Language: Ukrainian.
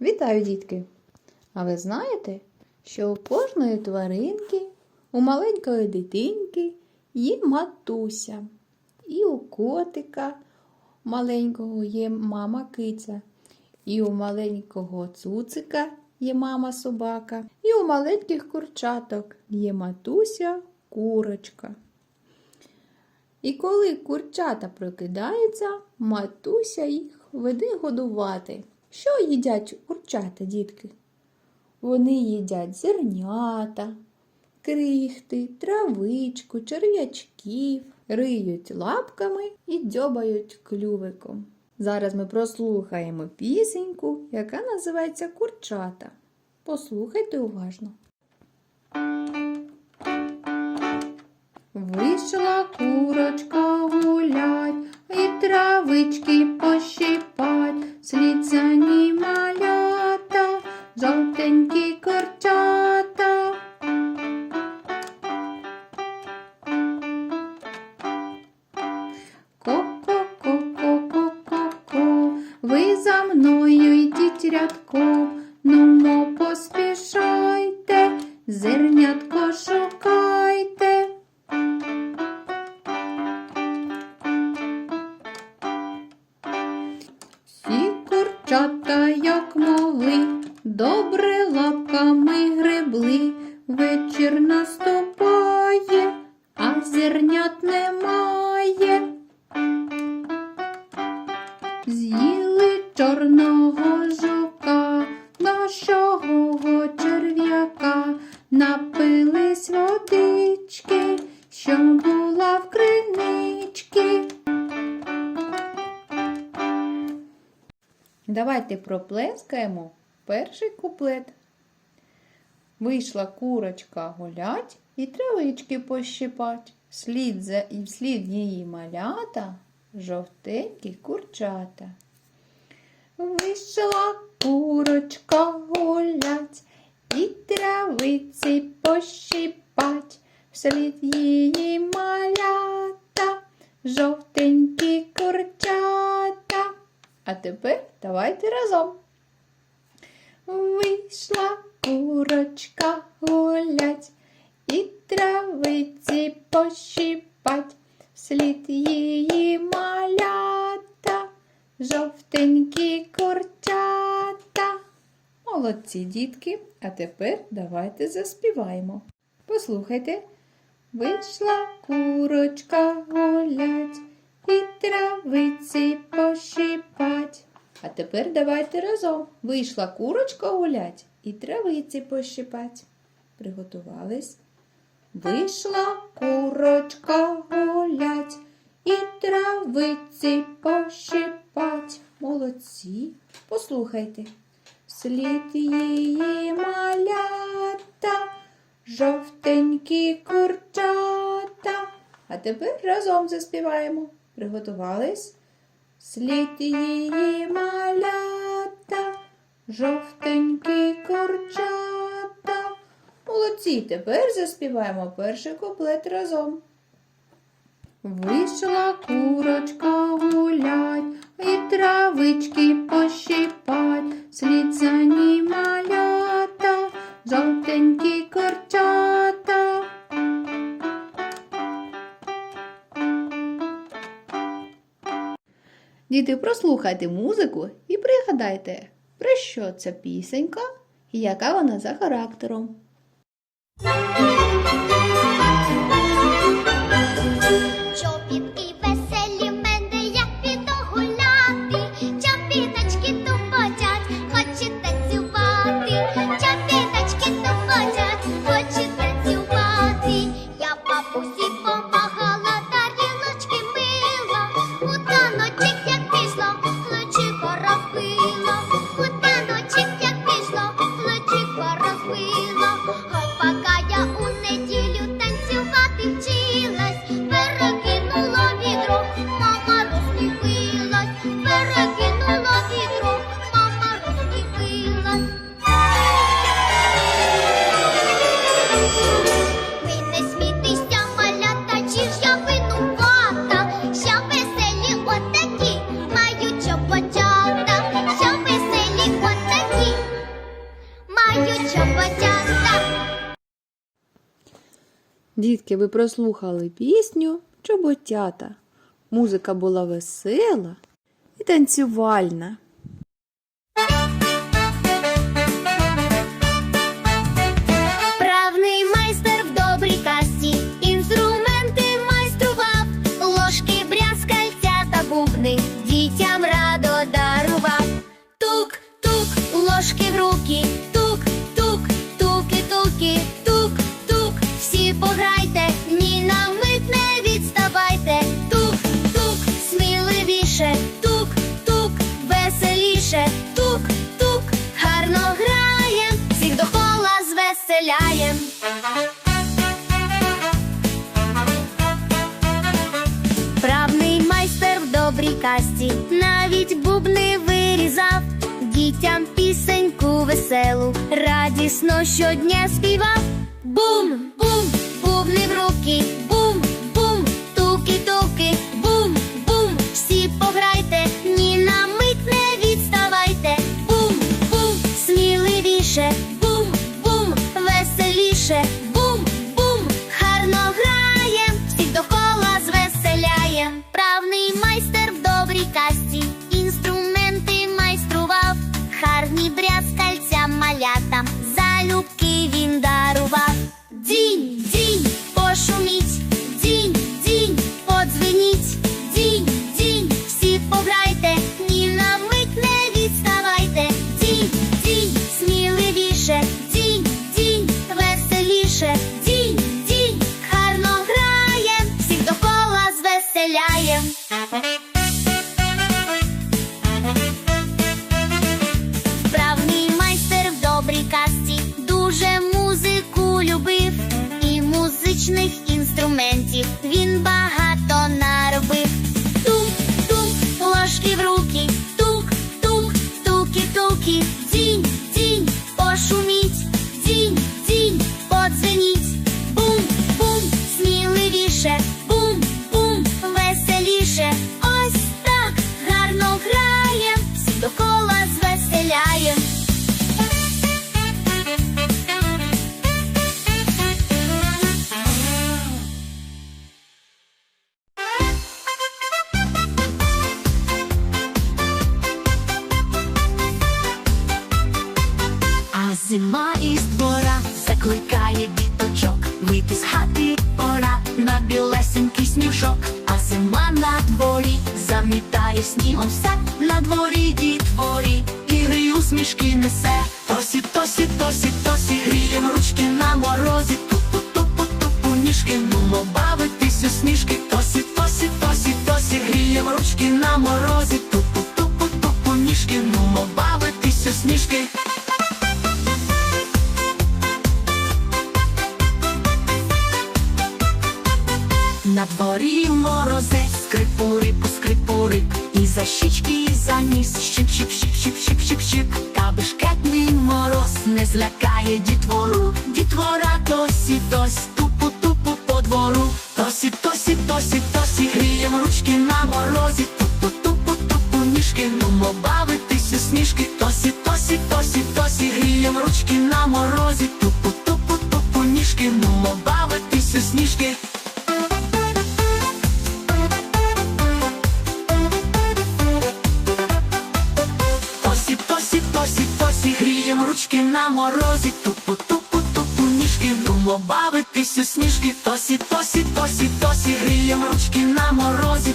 Вітаю, дітки! А ви знаєте, що у кожної тваринки, у маленької дитинки є матуся. І у котика маленького є мама киця, і у маленького цуцика є мама собака, і у маленьких курчаток є матуся курочка. І коли курчата прокидаються, матуся їх веде годувати. Що їдять курчата, дітки? Вони їдять зернята, крихти, травичку, черв'ячків, риють лапками і дзьобають клювиком. Зараз ми прослухаємо пісеньку, яка називається Курчата. Послухайте уважно. Вийшла курочка ви за мною йдіть рядком, нумо поспішайте, зернятко шукайте. Всі курчата, як могли, добре лапками гребли, Давайте проплескаємо перший куплет. Вийшла курочка гулять і травички пощипать. Слід за і вслід її малята жовтенькі курчата. Вийшла курочка гулять і травиці пощипать. Вслід її малята жовтенькі курчата. А тепер давайте разом. Вийшла курочка гулять і травиці пощипать, слід її малята, жовтенькі курчата. Молодці дітки, а тепер давайте заспіваємо. Послухайте. Вийшла курочка гулять і травиці тепер давайте разом. Вийшла курочка гулять і травиці пощипать. Приготувались. Вийшла курочка гулять і травиці пощипать. Молодці. Послухайте. Слід її малята, жовтенькі курчата. А тепер разом заспіваємо. Приготувались? Слід її малята, жовтенькі курчата. Молодці, тепер заспіваємо перший куплет разом. Вийшла курочка гулять, і травички пощипать, слід за ній малята, жовтенькі курчата. Діти, прослухайте музику і пригадайте, про що ця пісенька і яка вона за характером. Дітки, ви прослухали пісню Чоботята. Музика була весела і танцювальна. Касті, навіть бубни вирізав, дітям пісеньку веселу, радісно щодня співав. Бум, бум, бубни в руки, в зима із двора закликає діточок. Вийти з хати пора на білесенький сніжок А зима на дворі замітає снігом все. На дворі дітворі ігри усмішки несе. Тосі, тосі, тосі, тосі, грієм ручки на морозі. Тупу, тупу, тупу, ніжки, нумо бавитись у сніжки. Тосі, тосі, тосі, тосі, грієм ручки на морозі. Тупу, тупу, тупу, ніжки, нумо бавитись у сніжки На дворі морозець, скрипурипу, скрипурик І за щічки, і за ніс, щип, щип, щип, щип, щип, щип, щип Та бешкетний мороз не злякає дітвору. Дітвора досі, дось, тупу, тупу по двору ніжки, бавитися сніжки, тосі, тосі, тосі, тосі, гріємо ручки на морозі,